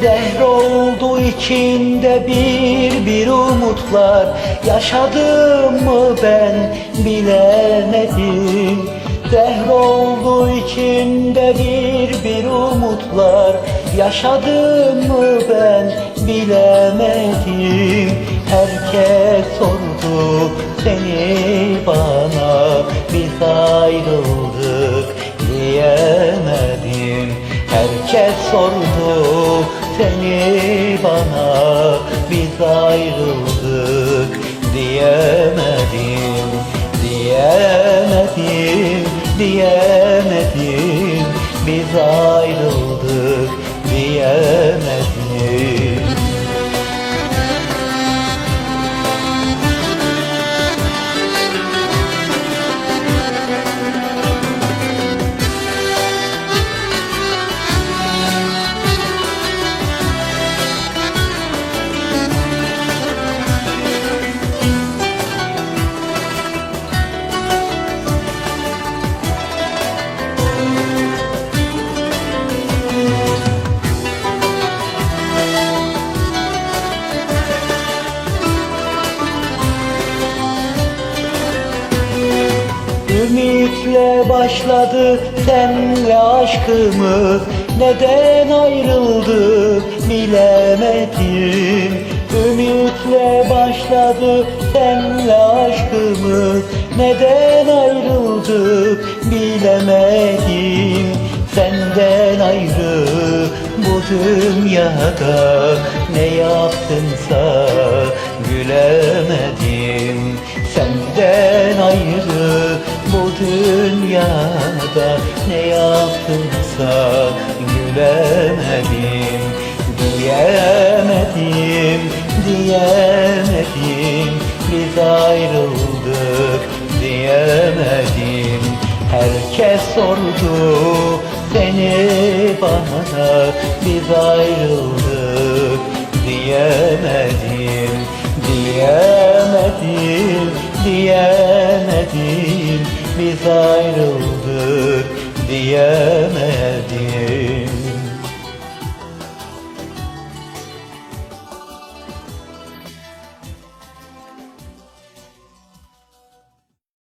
Zehr oldu içinde bir bir umutlar. Yaşadım mı ben bilemedim. Zehr oldu içinde bir bir umutlar. Yaşadım mı ben bilemedim seni bana Biz ayrıldık diyemedim Diyemedim, diyemedim. Biz ayrıldık diyemedim başladı senle aşkımız Neden ayrıldık bilemedim. Ümitle başladı senle aşkımız Neden ayrıldık bilemedim. Senden ayrı bu dünyada Ne yaptınsa gülemedim dünyada Ne yaptımsa gülemedim Diyemedim, diyemedim. Biz ayrıldık diyemedim. Herkes sordu seni bana. Biz ayrıldık diyemedim Diyemedim, diyemedim Biz ayrıldık diyemedim